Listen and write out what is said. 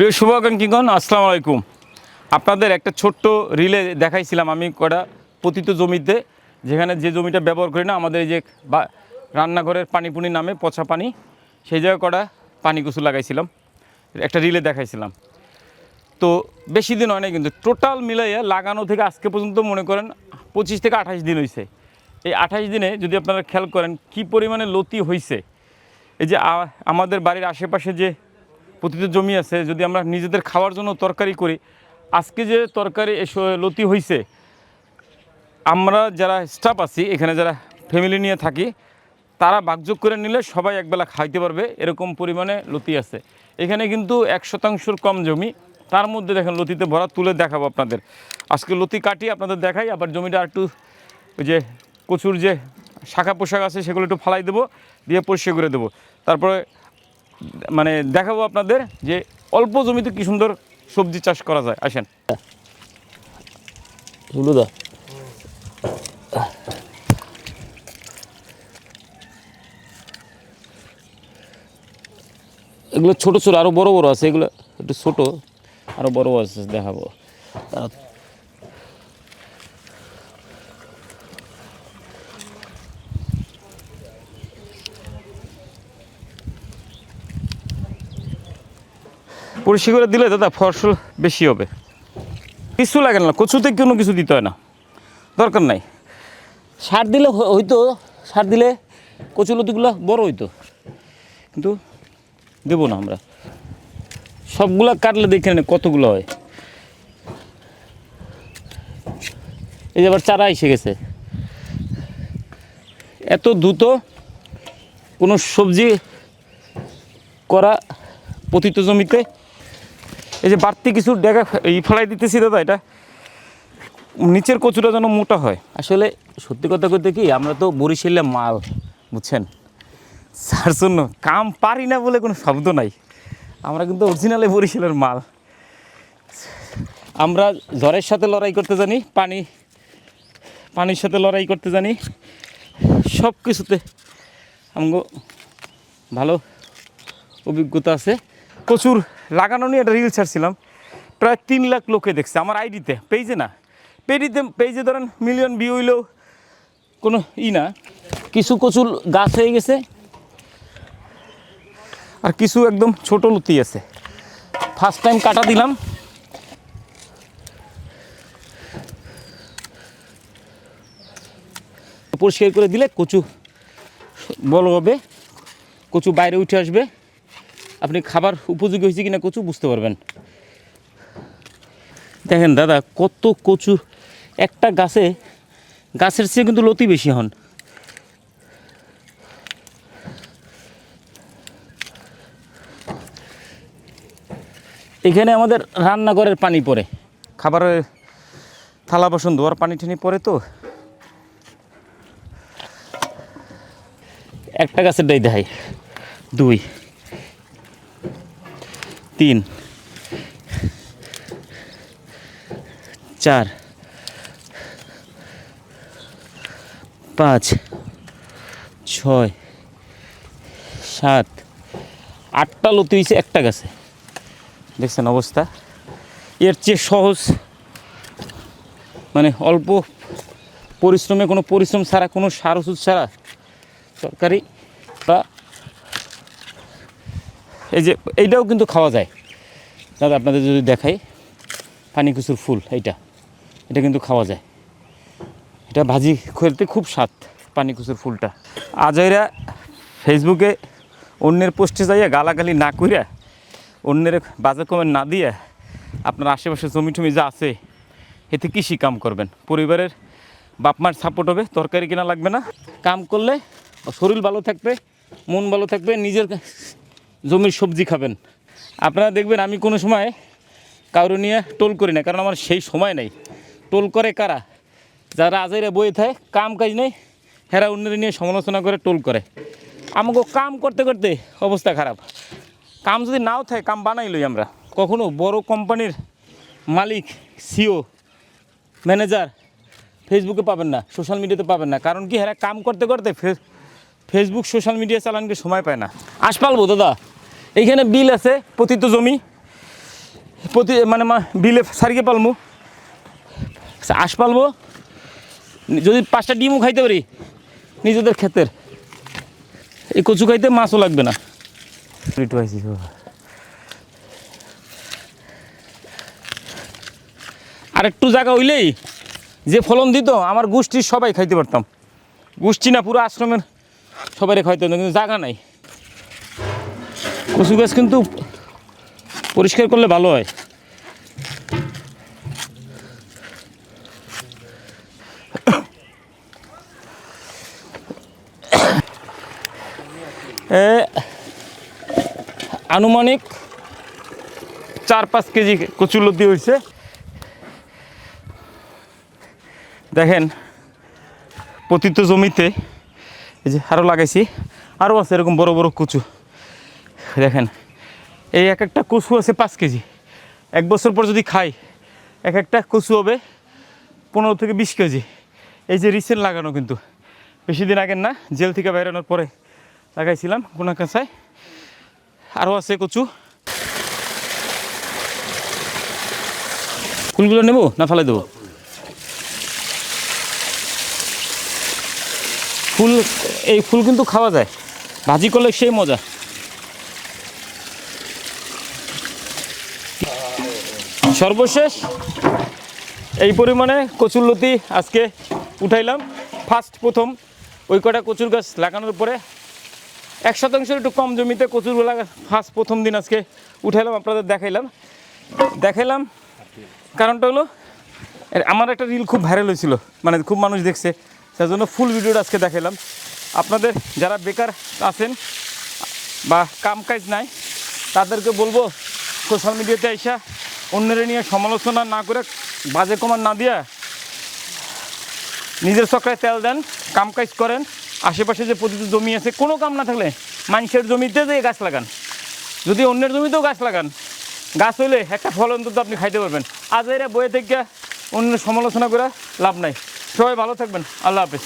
প্রিয় শুভাকাঙ্ক্ষীগণ আসসালামু আলাইকুম। আপনাদের একটা ছোট্ট রিলে দেখাইছিলাম আমি কটা পতিত জমিতে, যেখানে যে জমিটা ব্যবহার করি না, আমাদের এই যে বা রান্নাঘরের পানি পুনি নামে পচা পানি, সেই জায়গায় কটা পানি কুচু লাগাইছিলাম, একটা রিলে দেখাইছিলাম। তো বেশি দিন হয় না কিন্তু টোটাল মিলাইয়ে লাগানো থেকে আজকে পর্যন্ত মনে করেন পঁচিশ থেকে আঠাশ দিন হয়েছে এই আঠাশ দিনে যদি আপনারা খেয়াল করেন কি পরিমাণে লতি হয়েছে এই যে আমাদের বাড়ির আশেপাশে যে প্রতিটি জমি আছে, যদি আমরা নিজেদের খাওয়ার জন্য তরকারি করি, আজকে যে তরকারি লতি হয়েছে আমরা যারা স্টাফ আছি, এখানে যারা ফ্যামিলি নিয়ে থাকি, তারা ভাগযোগ করে নিলে সবাই একবেলা খাইতে পারবে, এরকম পরিমাণে লতি আছে। এখানে কিন্তু এক শতাংশর কম জমি, তার মধ্যে দেখেন লতিতে ভরা তুলে দেখাবো আপনাদের। আজকে লতি কাটি আপনাদের দেখাই, আবার জমিটা একটু ওই যে কচুর যে শাখা পোশাক আছে, সেগুলো একটু ফালাই দেবো, দিয়ে পরিষ্কার করে দেবো। তারপরে মানে দেখাবো আপনাদের যে অল্প জমিতে কি সুন্দর সবজি চাষ করা যায়। আসেন। হলুদা এগুলো ছোট ছোট আরও বড় বড় আছে এগুলো একটু ছোট। আরও বড় আছে দেখাবো। তারা- করে দিলে দাদা ফসল বেশি হবে। কিছু লাগে না, কচুতে কোনো কিছু দিতে হয় না। দরকার নাই। সার দিলে হইতো, সার দিলে কচুলতিগুলো বড় হইতো। কিন্তু দেবো না আমরা। সবগুলা কাটলে দেখে নেন কতগুলো হয়। এই যে আবার চারা এসে গেছে। এত দ্রুত কোনো সবজি করা পতিত জমিতে এই যে বাড়তি কিছু ডেগা এই ফেলাই দিতেছি দাদা এটা। নিচের কচুটা যেন মোটা হয়। আসলে সত্যি কথা করতে কি আমরা তো বরিশালে মাল বুঝছেন? যার জন্য কাম পারি না বলে কোনো শব্দ নাই। আমরা কিন্তু অরিজিনালে বরিশালের মাল। আমরা জ্বরের সাথে লড়াই করতে জানি পানি পানির সাথে লড়াই করতে জানি। সব কিছুতে আমগো ভালো অভিজ্ঞতা আছে। প্রচুর লাগানো নিয়ে একটা রিল ছাড়ছিলাম। প্রায় তিন লাখ লোকে দেখছে। আমার আইডিতে পেজে না। পেডিতে পেজে ধরেন মিলিয়ন ভিউ হইলেও কোনো ই না। কিছু কচুর গাছ হয়ে গেছে। আর কিছু একদম ছোট লতি আছে। ফার্স্ট টাইম কাটা দিলাম। পরিষ্কার করে দিলে কচু বড় হবে। কচু বাইরে উঠে আসবে। আপনি খাবার উপযোগী হয়েছে কিনা কচু বুঝতে পারবেন। দেখেন দাদা, কত কচু। একটা গাছে, গাছের চেয়ে কিন্তু লতি বেশি হন। এখানে আমাদের রান্নাঘরের পানি পড়ে। খাবারের থালা বাসন ধোয়ার পানি টানি পরে তো। একটা গাছের ডাই দেখাই। দুই। তিন। চার। পাঁচ। ছয়। সাত। আটটা লতি হয়েছে একটা গাছে। দেখছেন অবস্থা? এর চেয়ে সহজ মানে অল্প পরিশ্রমে কোনো পরিশ্রম ছাড়া, কোনো সার ওষুধ ছাড়া সরকারি বা এই যে, এইটাও কিন্তু খাওয়া যায়। দাদা, আপনাদের যদি দেখাই, পানি কুচুর ফুল, এইটা। এটা কিন্তু খাওয়া যায়। এটা ভাজি খেলতে খুব স্বাদ, পানি কুচুর ফুলটা। আজইরা ফেসবুকে অন্যের পোস্টে যাইয়া গালাগালি না করিয়া অন্যের বাজার কমেন্ট না দিয়ে আপনার আশেপাশে জমি টমি যা আছে, এতে কৃষি কাম করবেন। পরিবারের বাপ মার সাপোর্ট হবে, তরকারি কিনা লাগবে না। কাম করলে শরীর ভালো থাকবে, মন ভালো থাকবে, নিজের জমির সবজি খাবেন। আপনারা দেখবেন আমি কোনো সময় কারও নিয়ে টোল করি না, কারণ আমার সেই সময় নেই। টোল করে কারা? যারা আজাইরা বই থাকে, কাম কাজ নেই, হেরা অন্যের নিয়ে সমালোচনা করে টোল করে। আমাকে কাম করতে করতে অবস্থা খারাপ। কাম যদি নাও থাকে, কাম বানাই লই আমরা। কখনো বড় কোম্পানির মালিক, সিও, ম্যানেজার ফেসবুকে পাবেন না, সোশ্যাল মিডিয়াতে পাবেন না। কারণ কি হ্যাঁ কাম করতে করতে ফেসবুক, সোশ্যাল মিডিয়া চালানকে সময় পায় না। আশ পালবো দাদা। এইখানে বিল আছে পতিত জমি। প্রতি মানে মা- বিলে সারিকে পালমু। আশ পালবো। যদি পাঁচটা ডিমও খাইতে পারি নিজেদের ক্ষেতের। এই কচু খাইতে মাছও লাগবে না। একটু আইসি আর একটু জায়গা হইলেই যে ফলন দিত আমার গোষ্ঠীর সবাই খাইতে পারতাম। গোষ্ঠী না পুরো আশ্রমের সবাই খাইতে পারতাম কিন্তু জায়গা নাই। কচু গাছ কিন্তু পরিষ্কার করলে ভালো হয়। আনুমানিক চার পাঁচ কেজি কচুলতি হয়েছে দেখেন, পতিত জমিতে এই যে আরও লাগাইছি আরও আছে এরকম বড় বড় কচু। দেখেন, এই এক একটা কচু আছে পাঁচ কেজি। এক বছর পর যদি খাই, এক একটা কচু হবে পনেরো থেকে বিশ কেজি। এই যে রিসেন্ট লাগানো কিন্তু। বেশি দিন আগের না, জেল থেকে বেরোনোর পরে লাগাইছিলাম কোনা কাঁচায়। আরও আছে কচু। ফুলগুলো নেব না ফেলে দেবো? ফুল, এই ফুল কিন্তু খাওয়া যায়। ভাজি করলে সেই মজা। সর্বশেষ এই পরিমাণে কচুরলতি আজকে উঠাইলাম। ফার্স্ট প্রথম ওই কটা কচুর গাছ লাগানোর পরে এক শতাংশের একটু কম জমিতে কচুর ফার্স্ট প্রথম দিন আজকে উঠাইলাম, আপনাদের দেখাইলাম। দেখাইলাম কারণটা হলো আমার একটা রিল খুব ভাইরাল হয়েছিল মানে খুব মানুষ দেখছে তার জন্য ফুল ভিডিওটা আজকে দেখাইলাম। আপনাদের যারা বেকার আছেন বা কাম কাজ নাই, তাদেরকে বলব সোশ্যাল মিডিয়াতে আইসা অন্যের নিয়ে সমালোচনা না করে বাজে কমান না দিয়ে নিজের চক্রায় তেল দেন কাম কাজ করেন, আশেপাশে যে প্রতিটি জমি আছে, কোনো কাম না থাকলে মানুষের জমিতে যে গাছ লাগান। যদি অন্যের জমিতেও গাছ লাগান, গাছ হইলে একটা ফল অন্তত আপনি খাইতে পারবেন। আজ এরা বইয়ে থেকে অন্য সমালোচনা করে লাভ নাই। সবাই ভালো থাকবেন। আল্লাহ হাফেজ।